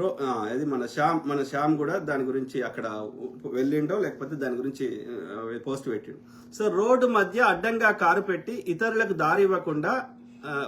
రో అది మన శ్యామ్ మన శ్యామ్ కూడా దాని గురించి అక్కడ వెళ్ళిండో లేకపోతే దాని గురించి పోస్ట్ పెట్టిండు. సో రోడ్డు మధ్య అడ్డంగా కారు పెట్టి ఇతరులకు దారి ఇవ్వకుండా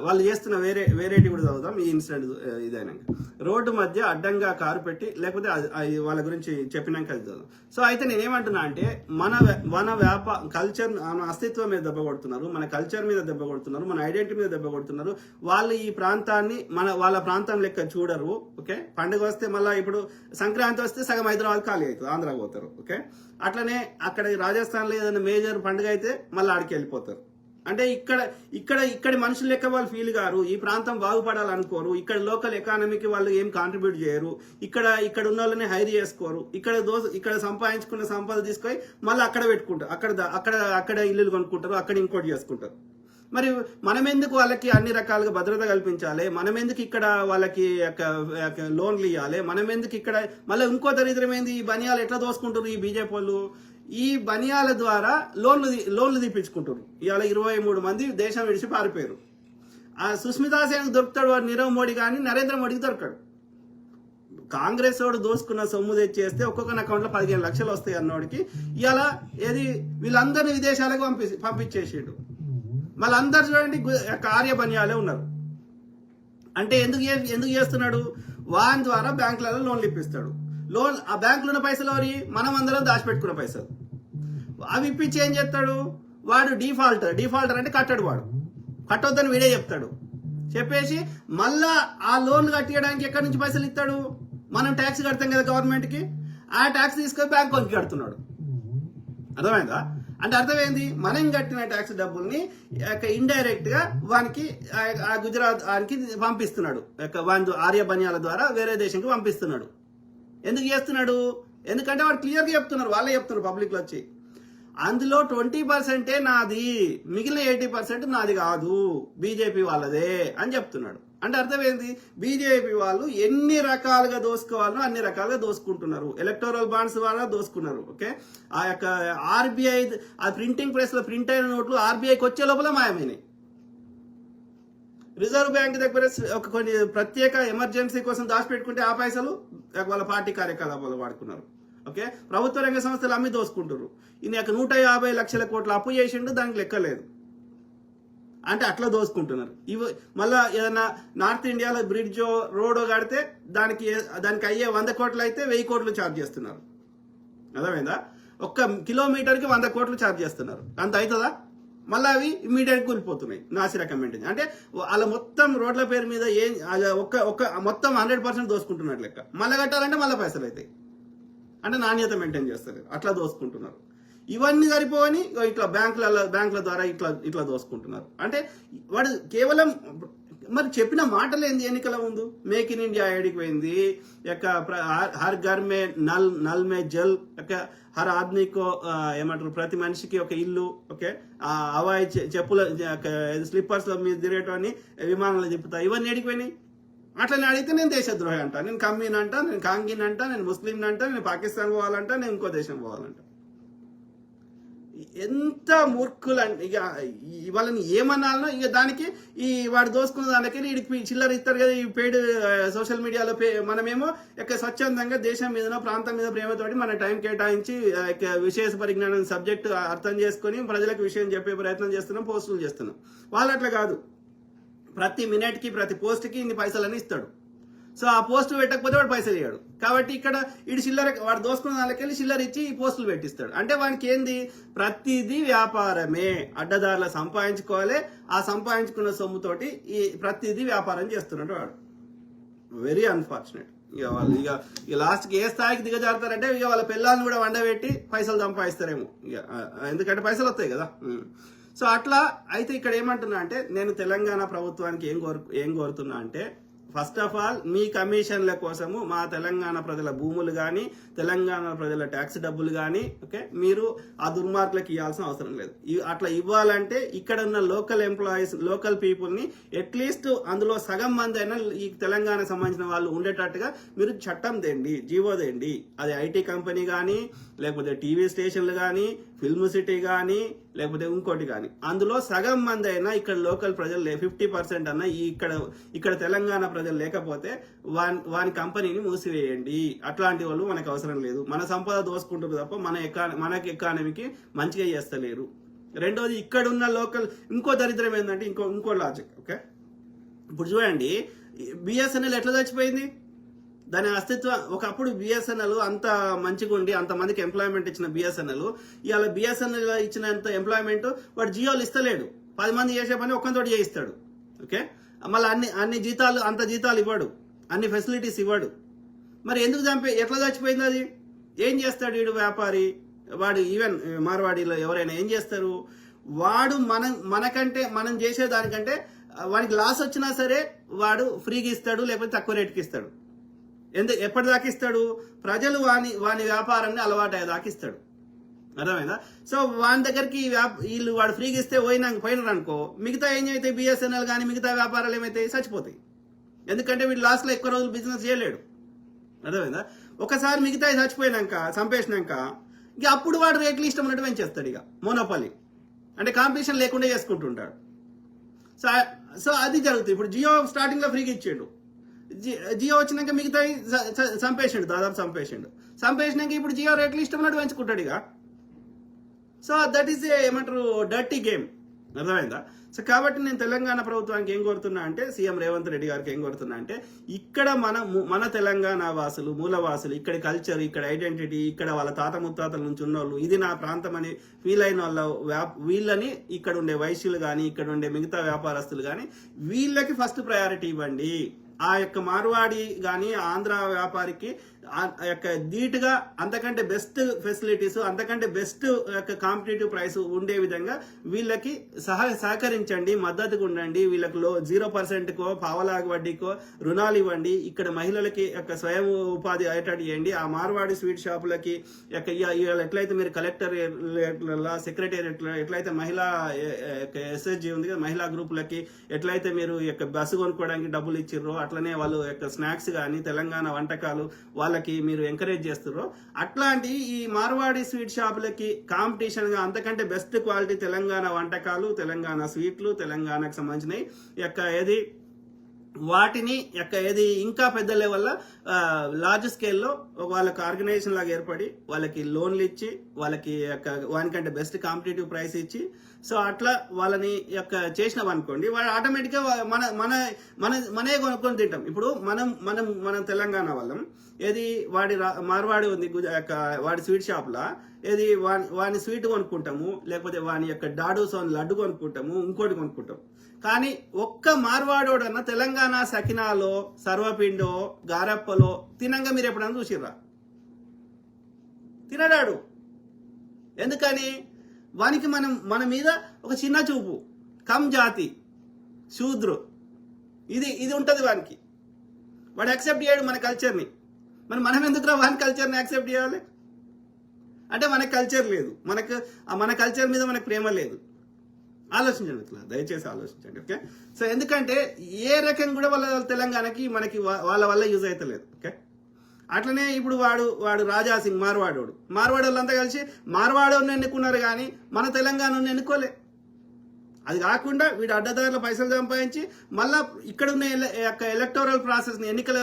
వాళ్ళు చేస్తున్న వేరే వేరేటి కూడా చదువుతాం ఈ ఇన్సిడెంట్ ఇదైనాక. రోడ్డు మధ్య అడ్డంగా కారు పెట్టి లేకపోతే అది- వాళ్ళ గురించి చెప్పినాక అది చదువుదాం. సో అయితే నేనేమంటున్నా అంటే మన మన వ్యాపార కల్చర్ మన అస్తిత్వం మీద దెబ్బ కొడుతున్నారు మన కల్చర్ మీద దెబ్బ కొడుతున్నారు మన ఐడెంటిటీ మీద దెబ్బ కొడుతున్నారు. వాళ్ళు ఈ ప్రాంతాన్ని మన వాళ్ళ ప్రాంతం లెక్క చూడరు ఓకే? పండుగ వస్తే మళ్ళీ ఇప్పుడు సంక్రాంతి వస్తే సగం హైదరాబాద్ ఖాళీ అవుతుంది ఆంధ్రాకి పోతారు ఓకే? అట్లనే అక్కడ రాజస్థాన్లో ఏదైనా మేజర్ పండుగ అయితే మళ్ళీ ఆడికి వెళ్ళిపోతారు. అంటే ఇక్కడ ఇక్కడ ఇక్కడి మనుషులు లెక్క వాళ్ళు ఫీల్ గారు ఈ ప్రాంతం బాగుపడాలనుకోరు. ఇక్కడ లోకల్ ఎకానమీకి వాళ్ళు ఏం కాంట్రిబ్యూట్ చేయరు. ఇక్కడ ఇక్కడ ఉన్న వాళ్ళని హైర్ చేసుకోరు. ఇక్కడ దోస ఇక్కడ సంపాదించుకున్న సంపద తీసుకొని మళ్ళీ అక్కడ పెట్టుకుంటారు. అక్కడ అక్కడ అక్కడ ఇల్లులు కొనుక్కుంటారు. అక్కడ ఇంకోటి చేసుకుంటారు. మరి మనం ఎందుకు వాళ్ళకి అన్ని రకాలుగా భద్రత కల్పించాలి? మనం ఎందుకు ఇక్కడ వాళ్ళకి లోన్లు ఇవ్వాలి మనం ఎందుకు ఇక్కడ మళ్ళీ ఇంకో దరిద్రమైంది? ఈ బనియాలు ఎట్లా దోసుకుంటారు ఈ బీజేపీ వాళ్ళు? ఈ బనియాల ద్వారా లోన్లు లోన్లు తీపించుకుంటారు ఇవాళ ఇరవై మూడు మంది దేశం విడిచి పారిపోయారు. ఆ సుస్మితా సేన్ దొరుకుతాడు వాడు నీరవ్ మోడీ కానీ నరేంద్ర మోడీకి దొరకడు. కాంగ్రెస్ వాడు దోసుకున్న సొమ్ము తెచ్చేస్తే ఒక్కొక్క అకౌంట్లో పదిహేను లక్షలు వస్తాయి అన్నోడికి. ఇలా ఏది వీళ్ళందరినీ విదేశాలకు పంపి పంపించేసాడు. మళ్ళీ అందరు చూడండి కార్యబన్యాలే కార్య బనియాలే ఉన్నారు. అంటే ఎందుకు ఎందుకు చేస్తున్నాడు? వాన్ ద్వారా బ్యాంకులలో లోన్లు ఇప్పిస్తాడు. లోన్ ఆ బ్యాంకులో ఉన్న పైసలు ఎవరి? మనం అందరం దాచిపెట్టుకున్న పైసలు. అవి ఇప్పించి ఏం చేస్తాడు? వాడు డిఫాల్టర్ డిఫాల్టర్ అంటే కట్టడు వాడు. కట్టొద్దని వీడే చెప్తాడు. చెప్పేసి మళ్ళా ఆ లోన్ కట్టియడానికి ఎక్కడి నుంచి పైసలు ఇస్తాడు? మనం ట్యాక్స్ కడతాం కదా గవర్నమెంట్కి ఆ ట్యాక్స్ తీసుకొని బ్యాంక్ కొనికి కడుతున్నాడు. అర్థమైందా? అంటే అర్థమైంది? మనం కట్టిన ట్యాక్స్ డబ్బుల్ని ఇండైరెక్ట్గా వానికి ఆ- గుజరాత్ వానికి పంపిస్తున్నాడు. యొక్క వాని ఆర్యబన్యాల ద్వారా వేరే దేశంకి పంపిస్తున్నాడు. ఎందుకు చేస్తున్నాడు? ఎందుకంటే వాడు క్లియర్గా చెప్తున్నారు వాళ్ళే చెప్తున్నారు పబ్లిక్లో వచ్చి. అందులో ట్వంటీ పర్సెంటే నాది మిగిలిన ఎయిటీ పర్సెంట్ నాది కాదు బీజేపీ వాళ్ళదే అని చెప్తున్నాడు. అంటే అర్థం ఏంది బీజేపీ వాళ్ళు ఎన్ని రకాలుగా దోసుకోవాలో అన్ని రకాలుగా దోసుకుంటున్నారు. ఎలక్టోరల్ బాండ్స్ ద్వారా దోసుకున్నారు ఓకే? ఆ యొక్క ఆర్బీఐ ఆ ప్రింటింగ్ ప్రెస్లో ప్రింట్ అయిన నోట్లు ఆర్బీఐకి వచ్చే లోపల మాయమైనాయి. రిజర్వ్ బ్యాంక్ దగ్గర ఒక కొన్ని ప్రత్యేక ఎమర్జెన్సీ కోసం దాచిపెట్టుకుంటే ఆ పైసలు వాళ్ళ పార్టీ కార్యకలాపాలు వాడుకున్నారు. ఓకే? ప్రభుత్వ రంగ సంస్థలు అమ్మి దోసుకుంటారు ఈయన యొక్క నూట యాభై లక్షల కోట్ల అప్పు చేసిండు దానికి లెక్కలేదు అంటే అట్లా దోసుకుంటున్నారు. ఇవి మళ్ళా ఏదైనా నార్త్ ఇండియాలో బ్రిడ్జో రోడో కడితే దానికి దానికి అయ్యే వంద కోట్లు అయితే వెయ్యి కోట్లు ఛార్జ్ చేస్తున్నారు. అర్థమైందా? ఒక్క కిలోమీటర్కి వంద కోట్లు ఛార్జ్ చేస్తున్నారు. అంత అవుతుందా మళ్ళీ అవి ఇమీడియట్ కూలిపోతున్నాయి. నాసి రికమెండ్ అంటే వాళ్ళ మొత్తం రోడ్ల పేరు మీద ఏం ఒక్క ఒక్క మొత్తం హండ్రెడ్ పర్సెంట్ దోసుకుంటున్నట్లు లెక్క. మళ్ళీ కట్టాలంటే మళ్ళీ పైసలు అవుతాయి. అంటే నాణ్యత మెయింటైన్ చేస్తారు. అట్లా దోసుకుంటున్నారు. ఇవన్నీ సరిపోవని ఇట్లా బ్యాంకుల బ్యాంకుల ద్వారా ఇట్లా ఇట్లా దోసుకుంటున్నారు. అంటే వాడు కేవలం మరి చెప్పిన మాటలు ఏంది ఎన్నికల ముందు? మేక్ ఇన్ ఇండియా ఏడికి పోయింది. యొక్క హర్- ఘర్ మే నల్ నల్ మే జల్ యొక్క హర్ ఆద్మీకో ఏమంటారు ప్రతి మనిషికి ఒక ఇల్లు ఓకే? అవాయి చె- చెప్పుల స్లిప్పర్స్ మీద తిరగటం అని విమానాలు తిప్పుతాయి ఇవన్నీ ఎడిపోయినాయి అట్లా అడిగితే నేను దేశద్రోహి అంట. నేను కమ్మీన్ అంట నేను కాంగిన్ అంట నేను ముస్లింని అంట నేను పాకిస్తాన్ పోవాలంట నేను ఇంకో దేశం పోవాలంట. ఎంత మూర్ఖులు అంటే ఇక వాళ్ళని ఏమన్నాలనో ఇక దానికి ఈ వాడు దోసుకున్న దానికి వీడికి చిల్లర ఇస్తారు కదా ఈ పేడ్ సోషల్ మీడియాలో పే మనమేమో ఇక స్వచ్ఛందంగా దేశం మీద ప్రాంతం మీద ప్రేమతోటి మన టైం కేటాయించి విశేష పరిజ్ఞానం సబ్జెక్టు అర్థం చేసుకొని ప్రజలకు విషయం చెప్పే ప్రయత్నం చేస్తున్నాం పోస్టులు చేస్తున్నాం. వాళ్ళు అట్లా కాదు. ప్రతి మినిట్కి ప్రతి పోస్ట్కి ఇన్ని పైసలని ఇస్తాడు. సో ఆ పోస్ట్ పెట్టకపోతే వాడు పైసలు ఇవ్వడు కాబట్టి ఇక్కడ ఇటు చిల్లర వాడు దోసుకున్న దానికెళ్ళి చిల్లర ఇచ్చి ఈ పోస్టులు పెట్టిస్తాడు. అంటే వానికి ఏంది? ప్రతిదీ వ్యాపారమే. అడ్డదారులు సంపాదించుకోవాలి. ఆ సంపాదించుకున్న సొమ్ముతోటి ఈ ప్రతిదీ వ్యాపారం చేస్తున్నాడు వాడు. వెరీ అన్ఫార్చునేట్ ఇక వాళ్ళు ఇక ఇక లాస్ట్కి ఏ స్థాయికి దిగజారుతారంటే ఇక వాళ్ళ పిల్లల్ని కూడా వండబెట్టి పైసలు సంపాదిస్తారేమో. ఇక ఎందుకంటే పైసలు వస్తాయి కదా. సో అట్లా అయితే ఇక్కడ ఏమంటున్నా అంటే నేను తెలంగాణ ప్రభుత్వానికి ఏం కోరు ఏం కోరుతున్నా అంటే ఫస్ట్ ఆఫ్ ఆల్ మీ కమిషన్ల కోసము మా తెలంగాణ ప్రజల భూములు కానీ తెలంగాణ ప్రజల ట్యాక్స్ డబ్బులు కానీ ఓకే మీరు ఆ దుర్మార్గులకు ఇవ్వాల్సిన అవసరం లేదు. అట్లా ఇవ్వాలంటే ఇక్కడ ఉన్న లోకల్ ఎంప్లాయీస్ లోకల్ పీపుల్ని అట్లీస్ట్ అందులో సగం మంది అయినా ఈ తెలంగాణ సంబంధించిన వాళ్ళు ఉండేటట్టుగా మీరు చట్టం తేండి జీవో తేండి అది ఐటీ కంపెనీ కానీ లేకపోతే టీవీ స్టేషన్లు కానీ ఫిల్మ్ సిటీ కానీ లేకపోతే ఇంకోటి కానీ అందులో సగం మంది అయినా ఇక్కడ లోకల్ ప్రజలు ఫిఫ్టీ పర్సెంట్ అన్న ఇక్కడ ఇక్కడ తెలంగాణ ప్రజలు లేకపోతే వాని వాని కంపెనీని మూసివేయండి. అట్లాంటి వాళ్ళు మనకు అవసరం లేదు. మన సంపద దోసుకుంటారు తప్ప మన ఎకా మనకి ఎకానమీకి మంచిగా చేస్తలేరు. రెండోది ఇక్కడ ఉన్న లోకల్ ఇంకో దరిద్రం ఏంటంటే ఇంకో ఇంకో లాజిక్ ఓకే ఇప్పుడు చూడండి బిఎస్ఎన్ఎల్ ఎట్లా చచ్చిపోయింది? దాని అస్తిత్వం ఒకప్పుడు బిఎస్ఎన్ఎల్ అంత మంచిగా ఉండి అంతమందికి ఎంప్లాయ్మెంట్ ఇచ్చిన బిఎస్ఎన్ఎల్ ఇవాళ బిఎస్ఎన్ఎల్ ఇచ్చినంత ఎంప్లాయ్మెంట్ వాడు జియోలు ఇస్తలేడు. పది మంది చేసే పని ఒక్కంతోటి చేయిస్తాడు. ఓకే? మళ్ళీ అన్ని అన్ని జీతాలు అంత జీతాలు ఇవ్వడు. అన్ని ఫెసిలిటీస్ ఇవ్వడు. మరి ఎందుకు చంపే ఎట్లా చచ్చిపోయింది అది? ఏం చేస్తాడు వీడు వ్యాపారి? వాడు ఈవెన్ మార్వాడిలో ఎవరైనా ఏం చేస్తారు? వాడు మన మనకంటే మనం చేసే దానికంటే వాడికి లాస్ వచ్చినా సరే వాడు ఫ్రీగా ఇస్తాడు లేకపోతే తక్కువ రేటుకి ఇస్తాడు. ఎందుకు ఎప్పటిదాకా ఇస్తాడు? ప్రజలు వాని వాని వ్యాపారాన్ని అలవాటు అయ్యేదాకా ఇస్తాడు. అర్థమైందా? సో వాని దగ్గరికి వీళ్ళు వాడు ఫ్రీగా ఇస్తే పోయినాక పోయినారు అనుకో మిగతా ఏం అవుతాయి బిఎస్ఎన్ఎల్ కానీ మిగతా వ్యాపారాలు ఏమైతాయి? చచ్చిపోతాయి. ఎందుకంటే వీడు లాస్ట్లో ఎక్కువ రోజులు బిజినెస్ చేయలేడు. అర్థమైందా? ఒకసారి మిగతా చచ్చిపోయినాక చంపేసినాక ఇక అప్పుడు వాడు రేట్లు ఇష్టం ఉన్నట్టు పెంచేస్తాడు ఇక. మోనోపాలి అంటే కాంపిటీషన్ లేకుండా చేసుకుంటుంటాడు. సో సో అది జరుగుతుంది. ఇప్పుడు జియో స్టార్టింగ్లో ఫ్రీగా ఇచ్చాడు. జియో వచ్చినాక మిగతా చంపేసిండు దాదాపు చంపేసిండు చంపేసినాక ఇప్పుడు జియో రేట్లు ఇష్టం పెంచుకుంటాడు ఇక. సో దట్ ఈస్ ఏ ఏమంటారు డర్టీ గేమ్ అర్థమైందా? సో కాబట్టి నేను తెలంగాణ ప్రభుత్వానికి ఏం కోరుతున్నా అంటే సీఎం రేవంత్ రెడ్డి గారికి ఏం కోరుతున్నా అంటే ఇక్కడ మన ము- మన తెలంగాణ వాసులు మూలవాసులు ఇక్కడ కల్చర్ ఇక్కడ ఐడెంటిటీ ఇక్కడ వాళ్ళ తాత ముత్తాతల నుంచి ఉన్నోళ్ళు ఇది నా ప్రాంతం అని ఫీల్ అయిన వాళ్ళ వ్యా వీళ్ళని ఇక్కడ ఉండే వైశ్యులు కానీ ఇక్కడ ఉండే మిగతా వ్యాపారస్తులు కానీ వీళ్ళకి ఫస్ట్ ప్రయారిటీ ఇవ్వండి. ఆ యొక్క మార్వాడి కానీ ఆంధ్ర వ్యాపారికి యొక్క నీట్గా అంతకంటే బెస్ట్ ఫెసిలిటీస్ అంతకంటే బెస్ట్ యొక్క కాంపిటేటివ్ ప్రైస్ ఉండే విధంగా వీళ్ళకి సహ సహకరించండి మద్దతుగా ఉండండి. వీళ్ళకి లో జీరో పర్సెంట్కో పావలాగ వడ్డీకో రుణాలు ఇవ్వండి. ఇక్కడ మహిళలకి యొక్క స్వయం ఉపాధి అయ్యేటట్టు చేయండి. ఆ మార్వాడి స్వీట్ షాపులకి యొక్క ఎట్లయితే మీరు కలెక్టర్ సెక్రటేరియట్ ఎట్లయితే మహిళా ఎస్ఎస్జి ఉంది కదా మహిళా గ్రూపులకి ఎట్లయితే మీరు ఈ యొక్క బస్సు కొనుక్కోవడానికి డబ్బులు ఇచ్చిర్రో అట్లనే వాళ్ళు యొక్క స్నాక్స్ కానీ తెలంగాణ వంటకాలు వాళ్ళకి మీరు ఎంకరేజ్ చేస్తుర్రో అట్లాంటి ఈ మార్వాడి స్వీట్ షాపులకి కాంపిటీషన్గా అంతకంటే బెస్ట్ క్వాలిటీ తెలంగాణ వంటకాలు తెలంగాణ స్వీట్లు తెలంగాణకు సంబంధించినవి యొక్క ఏది వాటిని యొక్క ఏది ఇంకా పెద్ద లెవెల్ లార్జ్ స్కేల్లో వాళ్ళకి ఆర్గనైజేషన్ లాగా ఏర్పడి వాళ్ళకి లోన్లు ఇచ్చి వాళ్ళకి యొక్క వానికంటే బెస్ట్ కాంపిటేటివ్ ప్రైస్ ఇచ్చి సో అట్లా వాళ్ళని యొక్క చేసినాం అనుకోండి వాళ్ళు ఆటోమేటిక్గా మన మన మన మనే కొనుక్కొని తింటాం. ఇప్పుడు మనం మనం మనం తెలంగాణ వాళ్ళం. ఏది వాడి మార్వాడి ఉంది గుజ- యొక్క వాడి స్వీట్ షాప్లో ఏది వాని వాని స్వీట్ కొనుక్కుంటాము లేకపోతే వాని యొక్క డాడు లడ్డు కొనుక్కుంటాము ఇంకోటి కొనుక్కుంటాం. కానీ ఒక్క మార్వాడోడన్న తెలంగాణ సకినాలో సర్వపిండో గారప్పలో తినంగా మీరు ఎప్పుడన్నా చూసిర్రా? తినడాడు. ఎందుకని? వానికి మనం మన మీద ఒక చిన్న చూపు. కమ్ జాతి శూద్రు. ఇది ఇది ఉంటుంది వానికి. వాడు యాక్సెప్ట్ చేయడు మన కల్చర్ని. మరి మనం ఎందుకు వాని కల్చర్ని యాక్సెప్ట్ చేయాలి? అంటే మన కల్చర్ లేదు. మనకు ఆ మన కల్చర్ మీద మనకు ప్రేమ లేదు. ఆలోచించండి ఇట్లా దయచేసి ఆలోచించండి ఓకే? సో ఎందుకంటే ఏ రకం కూడా వాళ్ళ తెలంగాణకి మనకి వాళ్ళ వల్ల యూజ్ అవుతలేదు ఓకే? అట్లనే ఇప్పుడు వాడు వాడు రాజా సింగ్ మార్వాడోడు. మార్వాడోళ్ళంతా కలిసి మార్వాడోని ఎన్నుకున్నారు కానీ మన తెలంగాణను ఎన్నుకోలే. అది కాకుండా వీడు అడ్డదారుల పైసలు సంపాదించి మళ్ళా ఇక్కడ ఉన్న ఎల- యొక్క ఎలక్టోరల్ ప్రాసెస్ని ఎన్నికల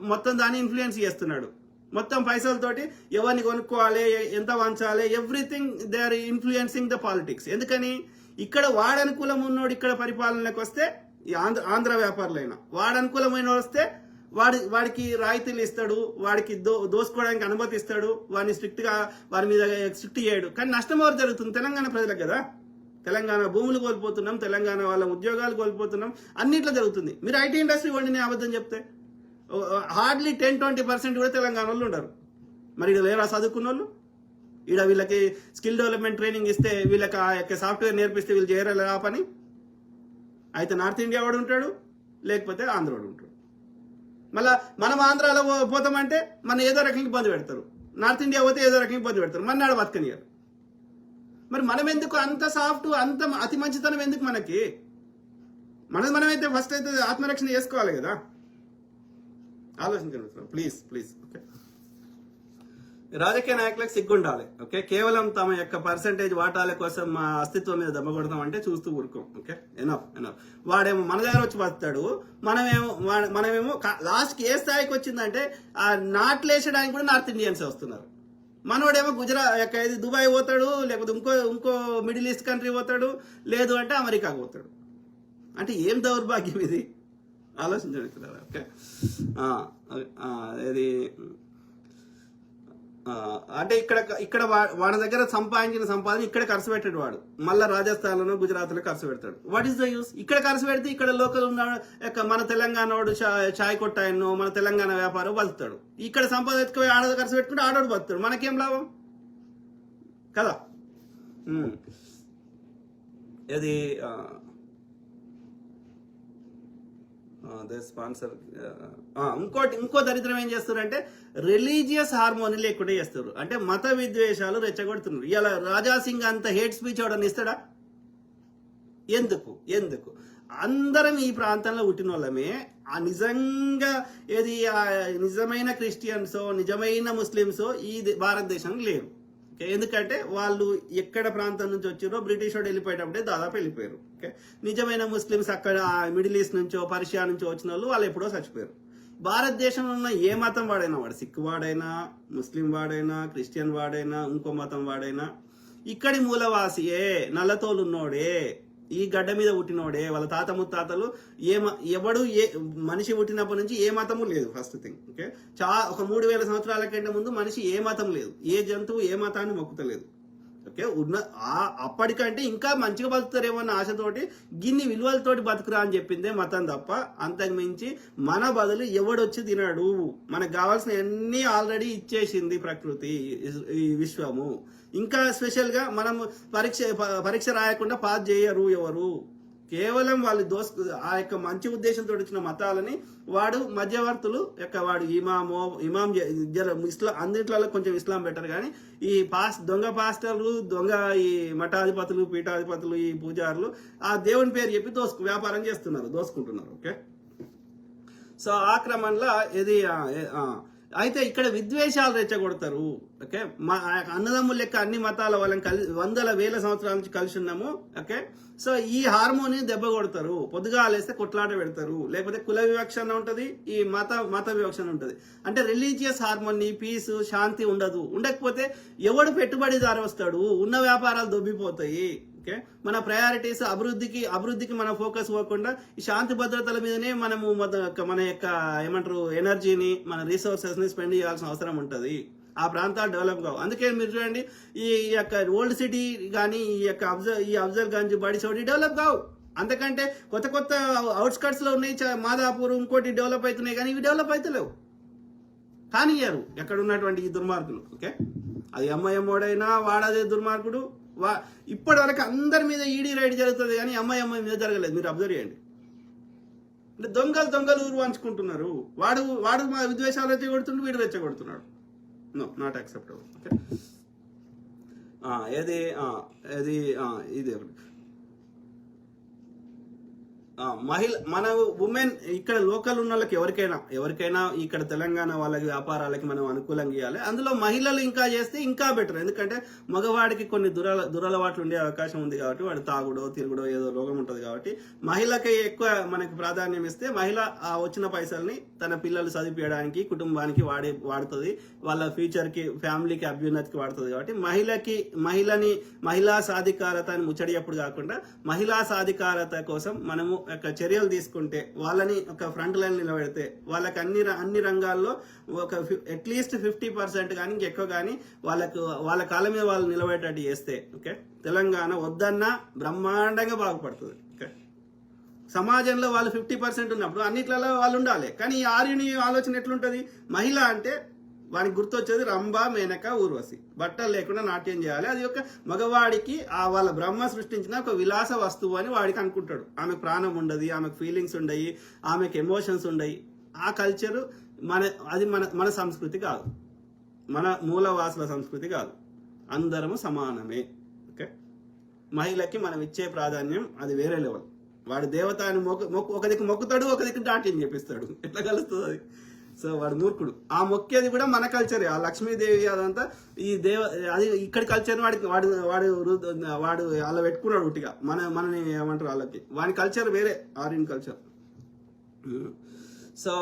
మొత్తం దాన్ని ఇన్ఫ్లుయెన్స్ చేస్తున్నాడు. మొత్తం పైసలతోటి ఎవరిని కొనుక్కోవాలి ఎంత వంచాలి everything they are influencing the politics ఎందుకని? ఇక్కడ వాడనుకూలం ఉన్నోడు ఇక్కడ పరిపాలనకు వస్తే ఈ ఆంధ్ర ఆంధ్ర వ్యాపారులైనా. వాడనుకూలమైన వస్తే వాడి వాడికి రాయితీలు ఇస్తాడు వాడికి దో దోసుకోవడానికి అనుమతి ఇస్తాడు వాడిని స్ట్రిక్ట్గా వారి మీద స్ట్రిక్ట్ చేయడు. కానీ నష్టం ఎవరు జరుగుతుంది? తెలంగాణ ప్రజలకు కదా. తెలంగాణ భూములు కోల్పోతున్నాం తెలంగాణ వాళ్ళ ఉద్యోగాలు కోల్పోతున్నాం అన్నిట్లో జరుగుతుంది. మీరు ఐటీ ఇండస్ట్రీ వండి నేను అబద్ధం చెప్తే? హార్డ్లీ టెన్ ట్వంటీ పర్సెంట్ కూడా తెలంగాణ వాళ్ళు ఉండరు. మరి ఇక్కడ లేరా చదువుకున్న వాళ్ళు ఈడ వీళ్ళకి స్కిల్ డెవలప్మెంట్ ట్రైనింగ్ ఇస్తే వీళ్ళకి ఆ యొక్క సాఫ్ట్వేర్ నేర్పిస్తే వీళ్ళు చేయరాలి ఆ పని? అయితే నార్త్ ఇండియా వాడు ఉంటాడు లేకపోతే ఆంధ్ర వాడు ఉంటాడు. మళ్ళా మనం ఆంధ్రాలో పో- పోతామంటే మన ఏదో రకంగా ఇబ్బంది పెడతారు. నార్త్ ఇండియా పోతే ఏదో రకంగా ఇబ్బంది పెడతారు. మన నాడు బతకనియరు మరి మనం ఎందుకు అంత సాఫ్ట్ అంత అతి మంచితనం ఎందుకు మనకి? మనది మనమైతే ఫస్ట్ అయితే ఆత్మరక్షణ చేసుకోవాలి కదా. ఆలోచించండి ప్లీజ్ ప్లీజ్ ఓకే రాజకీయ నాయకులకు సిగ్గుండాలి ఓకే కేవలం తమ యొక్క పర్సంటేజ్ వాటాల కోసం మా అస్తిత్వం మీద దెబ్బ కొడతాం అంటే చూస్తూ ఊరుకోం ఓకే ఎనఫ్ ఎనఫ్ వాడేమో మన దగ్గర వచ్చి బతాడు మనమేమో మనమేమో లాస్ట్కి ఏ స్థాయికి వచ్చిందంటే ఆ నాట్లేసడానికి కూడా నార్త్ ఇండియన్స్ వస్తున్నారు. మనోడేమో గుజరాత్ యొక్క ఇది దుబాయ్ పోతాడు లేకపోతే ఇంకో ఇంకో మిడిల్ ఈస్ట్ కంట్రీ పోతాడు లేదు అంటే అమెరికాకు పోతాడు. అంటే ఏం దౌర్భాగ్యం ఇది? ఆలోచించండి పిల్లలు, ఓకే. అది ఇది అంటే ఇక్కడ ఇక్కడ వా- వాడి దగ్గర సంపాదించిన సంపాదన ఇక్కడ ఖర్చు పెట్టాడు వాడు. మళ్ళీ రాజస్థాన్లో గుజరాత్లో ఖర్చు పెడతాడు. వాట్ ఈస్ ద యూస్ ఇక్కడ ఖర్చు పెడితే ఇక్కడ లోకల్ ఉన్న మన తెలంగాణ వాడు చాయ్ కొట్టాయను మన తెలంగాణ వ్యాపారం బతుకుతాడు ఇక్కడ సంపాదన ఎత్తుకుపోయి ఆడ ఖర్చు పెట్టుకుంటే ఆడోడు బతుకుతాడు. మనకేం లాభం? కదా? అది అదే స్పాన్సర్ ఇంకోటి ఇంకో దరిద్రం ఏం చేస్తారంటే రిలీజియస్ హార్మోని లేకుండా చేస్తారు. అంటే మత విద్వేషాలు రెచ్చగొడుతున్నారు. ఇలా రాజాసింగ్ అంత హేట్ స్పీచ్ అవడం ఇస్తాడా? ఎందుకు? ఎందుకు? అందరం ఈ ప్రాంతంలో పుట్టిన వాళ్ళమే ఆ నిజంగా ఏది నిజమైన క్రిస్టియన్సో నిజమైన ముస్లిమ్సో ఈ దే- భారతదేశంలో లేరు. ఓకే ఎందుకంటే వాళ్ళు ఎక్కడ ప్రాంతం నుంచి వచ్చారో బ్రిటిష్ వాడు వెళ్ళిపోయేటప్పుడే దాదాపు వెళ్ళిపోయారు. ఓకే నిజమైన ముస్లిమ్స్ అక్కడ మిడిల్ ఈస్ట్ నుంచో పర్షియా నుంచో వచ్చిన వాళ్ళు వాళ్ళు ఎప్పుడో చచ్చిపోయారు. భారతదేశంలో ఉన్న ఏ మతం వాడైనా వాడు సిక్ వాడైనా ముస్లిం వాడైనా క్రిస్టియన్ వాడైనా ఇంకో మతం వాడైనా ఇక్కడి మూలవాసియే నల్లతోలున్నోడే ఈ గడ్డ మీద పుట్టినోడే వాళ్ళ తాత ముత్తాతలు ఏ మ- ఎవడు ఏ మనిషి పుట్టినప్పటి నుంచి ఏ మతము లేదు ఫస్ట్ థింగ్ ఓకే చా ఒక మూడు వేల సంవత్సరాల కంటే ముందు మనిషి ఏ మతం లేదు ఏ జంతువు ఏ మతాన్ని మొక్కుతలేదు ఓకే ఉన్న అప్పటికంటే ఇంకా మంచిగా బతుకుతారేమో అన్న ఆశతోటి గిన్ని విలువలతోటి బతుకురా అని చెప్పిందే మతం తప్ప అంతకు మించి మన బదులు ఎవడొచ్చి తినడు? మనకు కావాల్సిన అన్ని ఆల్రెడీ ఇచ్చేసింది ప్రకృతి ఈ విశ్వము. ఇంకా స్పెషల్గా మనం పరీక్ష పరీక్ష రాయకుండా పాస్ చేయరు ఎవరు. కేవలం వాళ్ళు దోస్ ఆ యొక్క మంచి ఉద్దేశంతో వచ్చిన మతాలని వాడు మధ్యవర్తులు యొక్క వాడు ఇమామో ఇమాం జర ఇస్లాం అన్నింటిలో కొంచెం ఇస్లాం బెటర్. కానీ ఈ పాస్ దొంగ పాస్టర్లు దొంగ ఈ మఠాధిపతులు పీఠాధిపతులు ఈ పూజారులు ఆ దేవుని పేరు చెప్పి దోసుకు వ్యాపారం చేస్తున్నారు దోసుకుంటున్నారు. ఓకే? సో ఆ క్రమంలో ఇది అయితే ఇక్కడ విద్వేషాలు రెచ్చగొడతారు. ఓకే? మా ఆ యొక్క అన్నదమ్ముల లెక్క అన్ని మతాల వాళ్ళని కలిసి వందల వేల సంవత్సరాల నుంచి కలిసి ఉన్నాము. ఓకే? సో ఈ హార్మోని దెబ్బ కొడతారు. పొద్దుగాలేస్తే కొట్లాట పెడతారు. లేకపోతే కుల వివక్షణ ఉంటుంది ఈ మత మత వివక్షణ ఉంటుంది. అంటే రిలీజియస్ హార్మోని పీస్ శాంతి ఉండదు. ఉండకపోతే ఎవడు పెట్టుబడిదారు వస్తాడు? ఉన్న వ్యాపారాలు దొబ్బిపోతాయి. ఓకే? మన ప్రయారిటీస్ అభివృద్ధికి అభివృద్ధికి మన ఫోకస్ పోకుండా ఈ శాంతి భద్రతల మీదనే మనము మన- మన యొక్క ఏమంటారు ఎనర్జీని మన రీసోర్సెస్ని స్పెండ్ చేయాల్సిన అవసరం ఉంటుంది. ఆ ప్రాంతాలు డెవలప్ కావు. అందుకే మీరు చూడండి ఈ యొక్క ఓల్డ్ సిటీ కానీ ఈ యొక్క అబ్జర్ ఈ అబ్జర్ గంజ్ బడి చోటి డెవలప్ కావు. అంతకంటే కొత్త కొత్త అవుట్స్కట్స్లో ఉన్నాయి మాదాపూర్ ఇంకోటి డెవలప్ అవుతున్నాయి కానీ ఇవి డెవలప్ అవుతలేవు కానియ్యారు. ఎక్కడ ఉన్నటువంటి ఈ దుర్మార్గులు ఓకే? అది ఎంఐఎం వాడైనా వాడదే దుర్మార్గుడు వా ఇప్పటి వరకు అందరి మీద ఈడీ రైడ్ జరుగుతుంది కానీ అమ్మాయి మీద జరగలేదు. మీరు అబ్జర్వ్ చేయండి. అంటే దొంగలు దొంగలు ఊరు పంచుకుంటున్నారు. వాడు వాడు మా విద్వేషాలు రెచ్చగొడుతుండు వీడు రెచ్చగొడుతున్నాడు నో నాట్ యాక్సెప్టబుల్ ఓకే ఏది ఇది ఒకటి. మహిళ మన ఉమెన్ ఇక్కడ లోకల్ ఉన్న వాళ్ళకి ఎవరికైనా ఎవరికైనా ఇక్కడ తెలంగాణ వాళ్ళకి వ్యాపారాలకి మనం అనుకూలంగా ఇవ్వాలి అందులో మహిళలు ఇంకా చేస్తే ఇంకా బెటర్ ఎందుకంటే మగవాడికి కొన్ని దురల దురలవాట్లు ఉండే అవకాశం ఉంది కాబట్టి వాడు తాగుడో తిరుగుడో ఏదో రోగం ఉంటుంది కాబట్టి మహిళకి ఎక్కువ మనకి ప్రాధాన్యం ఇస్తే మహిళ ఆ వచ్చిన పైసల్ని తన పిల్లలు చదివించడానికి కుటుంబానికి వాడి వాడుతుంది. వాళ్ళ ఫ్యూచర్కి ఫ్యామిలీకి అభ్యున్నతికి వాడుతుంది కాబట్టి మహిళకి మహిళని మహిళా సాధికారత అని ముచ్చడియప్పుడు కాకుండా మహిళా సాధికారత కోసం మనము ఒక చర్యలు తీసుకుంటే వాళ్ళని ఒక ఫ్రంట్ లైన్ నిలబెడితే వాళ్ళకి అన్ని అన్ని రంగాల్లో ఒక అట్లీస్ట్ ఫిఫ్టీ పర్సెంట్ కానీ ఇంకెక్కువ కానీ వాళ్ళకు వాళ్ళ కాళ్ళ మీద వాళ్ళు నిలబడేటట్టు చేస్తే ఓకే? తెలంగాణ వద్దన్నా బ్రహ్మాండంగా బాగుపడుతుంది ఓకే? సమాజంలో వాళ్ళు ఫిఫ్టీ పర్సెంట్ ఉన్నప్పుడు అన్నిట్లలో వాళ్ళు ఉండాలి. కానీ ఈ ఆర్యుని ఆలోచన ఎట్లుంటుంది? మహిళ అంటే వానికి గుర్తొచ్చేది రంభ మేనక ఊర్వశి. బట్టలు లేకుండా నాట్యం చేయాలి. అది ఒక మగవాడికి ఆ వాళ్ళ బ్రహ్మ సృష్టించిన ఒక విలాస వస్తువు అని వాడికి అనుకుంటాడు. ఆమె ప్రాణం ఉండదు ఆమెకు ఫీలింగ్స్ ఉండయి ఆమెకు ఎమోషన్స్ ఉండయి. ఆ కల్చరు మన అది మన మన సంస్కృతి కాదు. మన మూలవాసుల సంస్కృతి కాదు. అందరము సమానమే. ఓకే? మహిళకి మనం ఇచ్చే ప్రాధాన్యం అది వేరే లెవెల్ వాడు దేవత అని మొక్కు మొక్కు ఒక దిక్కు మొక్కుతాడు ఒక దిక్కు నాట్యం చేపిస్తాడు. ఎట్లా కలుస్తుంది అది? సో వాడు మూర్ఖుడు. ఆ మొక్కేది కూడా మన కల్చరే ఆ లక్ష్మీదేవి అదంతా ఈ దేవ అది ఇక్కడ కల్చర్ వాడికి వాడు వాడు వాడు అలా పెట్టుకున్నాడు ఉట్టిగా. మన మనని ఏమంటారు వాళ్ళకి? వాని కల్చర్ వేరే ఆర్యన్ కల్చర్ సో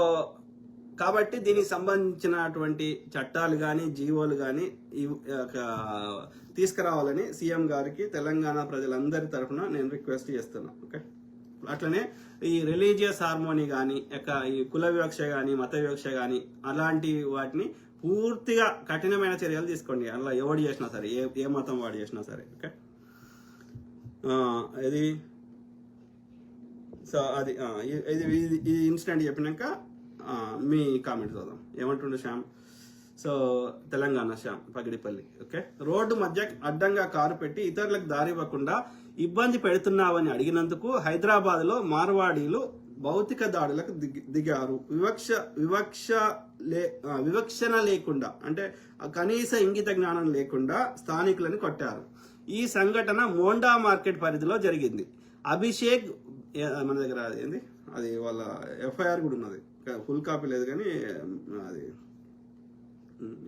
కాబట్టి దీనికి సంబంధించినటువంటి చట్టాలు కానీ జీవోలు కానీ తీసుకురావాలని సీఎం గారికి తెలంగాణ ప్రజలందరి తరఫున నేను రిక్వెస్ట్ చేస్తున్నాను. ఓకే అట్లనే ఈ రిలీజియస్ హార్మోనీ కానీ ఈ కుల వివక్ష కానీ మత వివక్ష కానీ అలాంటి వాటిని పూర్తిగా కఠినమైన చర్యలు తీసుకోండి. అలా ఎవడు చేసినా సరే ఏ ఏ మతం వాడు చేసినా సరే ఓకే? ఇది సో అది ఇది ఇది- ఈ ఇన్సిడెంట్ చెప్పినాక మీ కామెంట్ చూద్దాం. ఏమంటుండే Shyam? So Telangana Shyam Pagidipalli okay? Road మధ్య అడ్డంగా కారు పెట్టి ఇతరులకు దారి ఇవ్వకుండా ఇబ్బంది పెడుతున్నావని అడిగినందుకు హైదరాబాద్లో మార్వాడీలు భౌతిక దాడులకు దిగి- దిగారు. వివక్ష వివక్ష లే వివక్షణ లేకుండా అంటే కనీస ఇంగిత జ్ఞానం లేకుండా స్థానికులను కొట్టారు. ఈ సంఘటన మోండా మార్కెట్ పరిధిలో జరిగింది. అభిషేక్ మన దగ్గర అది ఏంది? అది వాళ్ళ ఎఫ్ఐఆర్ కూడా ఉన్నది. ఫుల్ కాపీ లేదు కానీ అది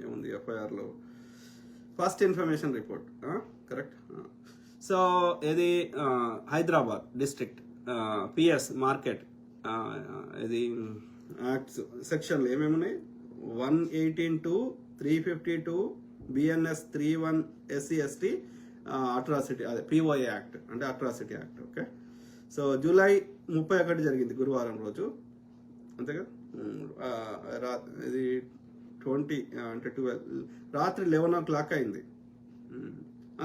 ఏముంది ఎఫ్ఐఆర్లో. First information report correct so ఇది హైదరాబాద్ డిస్ట్రిక్ట్ పిఎస్ మార్కెట్ ఇది యాక్ట్స్ సెక్షన్లు ఏమేమి ఉన్నాయి? One eighteen two three fifty two BNS three one SC ST atrocity అదే పిఓఏ యాక్ట్ అంటే atrocity act okay so July ముప్పై ఒకటి జరిగింది గురువారం రోజు. అంతేగా? ఇది ట్వంటీ అంటే ట్వెల్వ్ రాత్రి లెవెన్ ఓ క్లాక్ అయింది.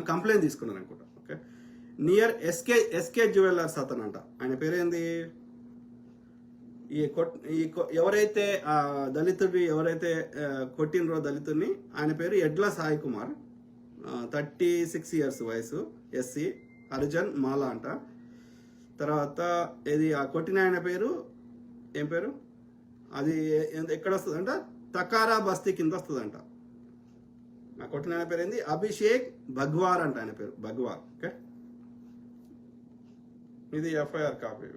కంప్లైంట్ తీసుకున్నాను అనుకుంటా okay? Near SK SK jewellers అతను అంట ఆయన పేరేంది? ఈ కొట్ ఈ కొ- ఎవరైతే ఆ దళితుడి ఎవరైతే కొట్టినరో దళితుడిని ఆయన పేరు Edla Sai Kumar. Thirty six years వయసు ఎస్సీ హరిజన్ మాలా అంట. తర్వాత ఇది ఆ కొట్టిన ఆయన పేరు? ఏం పేరు? అది ఎక్కడ ఎక్కడ వస్తుందంట? తకారా బస్తీ కింద వస్తుందంట. నా కొట్టిన ఆయన పేరు ఏంది అభిషేక్ భగ్వార్ అంట ఆయన పేరు. భగ్వార్ ఓకే? ఇది ఎఫ్ఐఆర్ కాపీ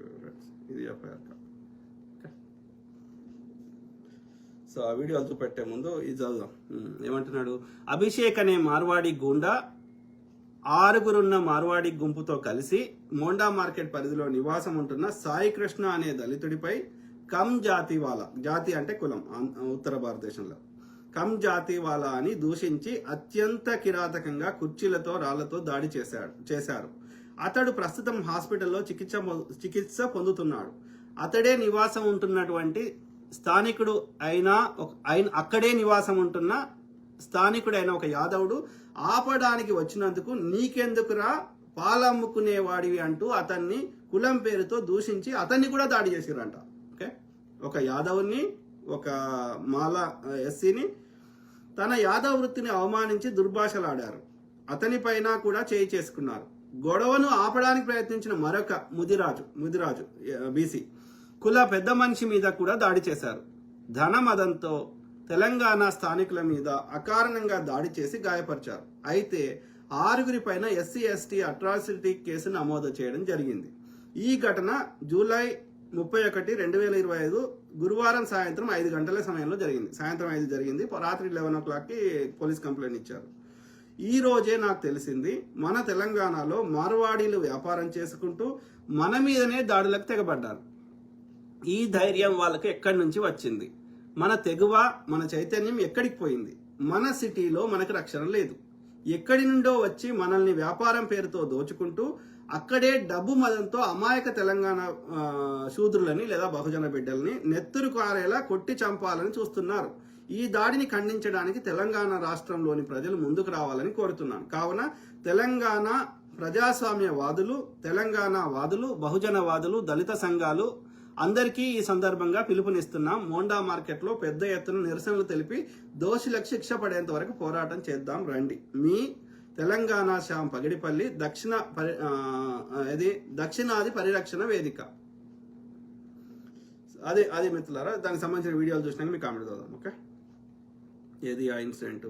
ఇది ఎఫ్ఐఆర్ కాపీ ఓకే? సో ఆ వీడియోలు చూపెట్టే ముందు ఇది చదువుదాం. ఏమంటున్నాడు? అభిషేక్ అనే మార్వాడి గుండా ఆరుగురున్న మార్వాడి గుంపుతో కలిసి మోండా మార్కెట్ పరిధిలో నివాసం ఉంటున్న సాయి కృష్ణ అనే దళితుడిపై కమ్ జాతి వాళ్ళ జాతి అంటే కులం ఉత్తర భారతదేశంలో. కమ్ జాతి వాళ్ళ అని దూషించి అత్యంత కిరాతకంగా కుర్చీలతో రాళ్ళతో దాడి చేశాడు చేశారు. అతడు ప్రస్తుతం హాస్పిటల్లో చికిత్స పొ- చికిత్స పొందుతున్నాడు. అతడే నివాసం ఉంటున్నటువంటి స్థానికుడు అయినా ఒక- అక్కడే నివాసం ఉంటున్న స్థానికుడైన ఒక యాదవుడు ఆపడానికి వచ్చినందుకు నీకెందుకురా పాలమ్ముకునేవాడివి అంటూ అతన్ని కులం పేరుతో దూషించి అతన్ని కూడా దాడి చేసిరంట ఒక యాదవుని ఒక మాల ఎస్సీని తన యాదవ వృత్తిని అవమానించి దుర్భాషలాడారు. అతనిపైన కూడా చేయి చేసుకున్నారు. గొడవను ఆపడానికి ప్రయత్నించిన మరొక ముదిరాజు ముదిరాజు బీసీ కుల పెద్ద మనిషి మీద కూడా దాడి చేశారు. ధనమదంతో తెలంగాణ స్థానికుల మీద అకారణంగా దాడి చేసి గాయపరిచారు. అయితే ఆరుగురి పైన ఎస్సీ ఎస్టీ అట్రాసిటీ కేసు నమోదు చేయడం జరిగింది. ఈ ఘటన జూలై ముప్పై ఒకటి రెండు వేల ఇరవై ఐదు గురువారం సాయంత్రం ఐదు గంటల సమయంలో జరిగింది. సాయంత్రం ఐదు జరిగింది. రాత్రి లెవెన్ ఓ క్లాక్కి పోలీస్ కంప్లైంట్ ఇచ్చారు. ఈ రోజే నాకు తెలిసింది మన తెలంగాణలో మార్వాడీలు వ్యాపారం చేసుకుంటూ మన మీదనే దాడులకు తెగబడ్డారు. ఈ ధైర్యం వాళ్ళకి ఎక్కడి నుంచి వచ్చింది? మన తెగువ మన చైతన్యం ఎక్కడికి పోయింది? మన సిటీలో మనకు రక్షణ లేదు. ఎక్కడి నుండో వచ్చి మనల్ని వ్యాపారం పేరుతో దోచుకుంటూ అక్కడే డబ్బు మదంతో అమాయక తెలంగాణ శూద్రులని లేదా బహుజన బిడ్డల్ని నెత్తురు కారేలా కొట్టి చంపాలని చూస్తున్నారు. ఈ దాడిని ఖండించడానికి తెలంగాణ రాష్ట్రంలోని ప్రజలు ముందుకు రావాలని కోరుతున్నాను. కావున తెలంగాణ ప్రజాస్వామ్య వాదులు తెలంగాణ వాదులు బహుజన వాదులు దళిత సంఘాలు అందరికీ ఈ సందర్భంగా పిలుపునిస్తున్నాం. మోండా మార్కెట్లో పెద్ద ఎత్తున నిరసనలు తెలిపి దోషులకు శిక్ష పడేంత వరకు పోరాటం చేద్దాం రండి. మీ తెలంగాణ శ్యామ్ పగిడిపల్లి దక్షిణ పరి ఇది దక్షిణాది పరిరక్షణ వేదిక. అది అది మిత్రులారా దానికి సంబంధించిన వీడియోలు చూసినాక మీకు కామెంట్ చదుదాం ఓకే? ఏది ఆ ఇన్సిడెంట్?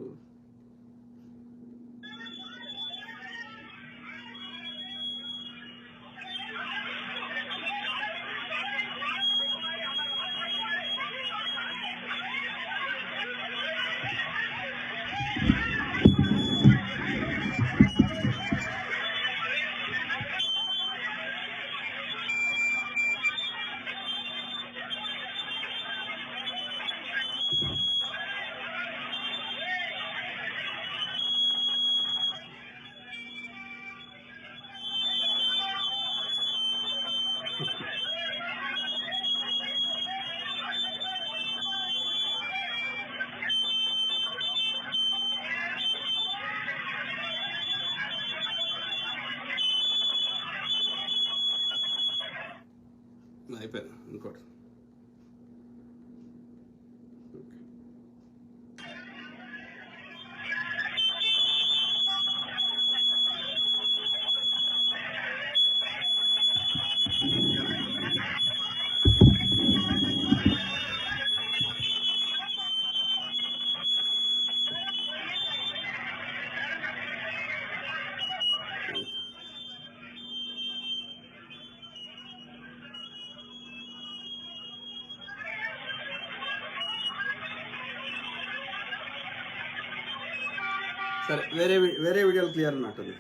సరే వేరే వేరే వీడియోలు క్లియర్ ఉన్నట్టుంది.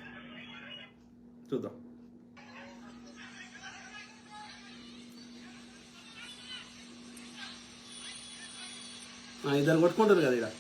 చూద్దాం. ఇద్దరు కొట్టుకుంటారు కదా ఇక్కడ.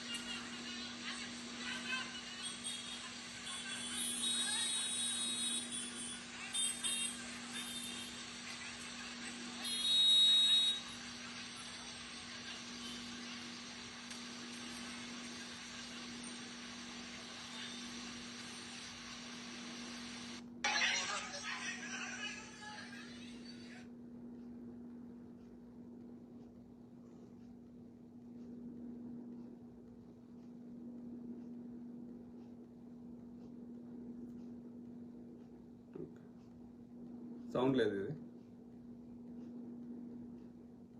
సౌండ్ లేదు ఇది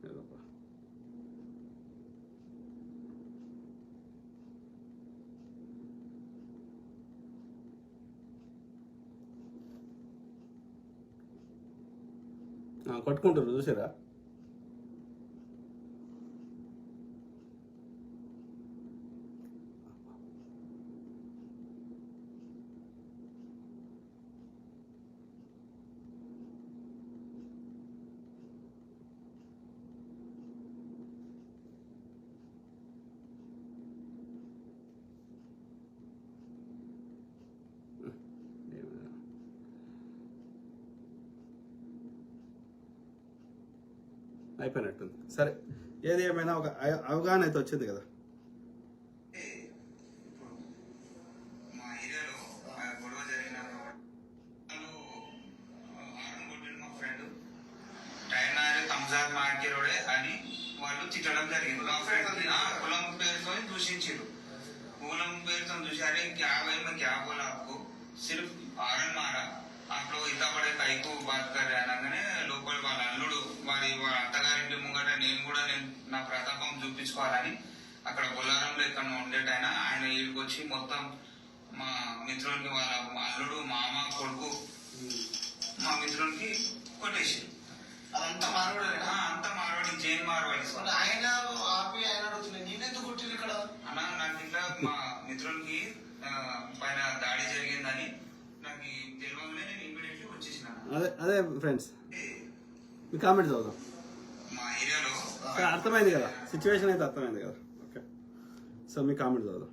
ఏదోపా. కొట్టుకుంటారు చూసారా అయిపోయినట్టుంది. సరే ఏది ఏమైనా ఒక అవగాహన అయితే వచ్చింది కదా. చూపించుకోవాలని అక్కడ బొల్లారంలో ఎక్కడ ఉండేటైనా ఆయన. ఈడికి వచ్చి మొత్తం మా మిత్రునికి వాళ్ళ అల్లుడు మామ కొడుకు మా మిత్రునికి కొట్టేసి అదంతా మానవుడేనా అంత మార్వాడి జైన్ మార్వాడి. మరి ఆయన ఆపి ఆయన అడుగుతుంది నేనెందుకు కొట్టిరు ఇక్కడ? అన్న నాకు ఇట్లా మా మిత్రునికి ఆ, పైన దాడి జరిగిందని నాకు తెలియగానే నేను ఇమీడియట్లీ వచ్చేసిన. అదే అదే ఫ్రెండ్స్. మీ కామెంట్ చదువుదాం. మా ఏరియాలో అర్థమైంది కదా. సిచ్యువేషన్ అయితే అర్థమైంది కదా. ఓకే సో మీ కామెంట్ చదువు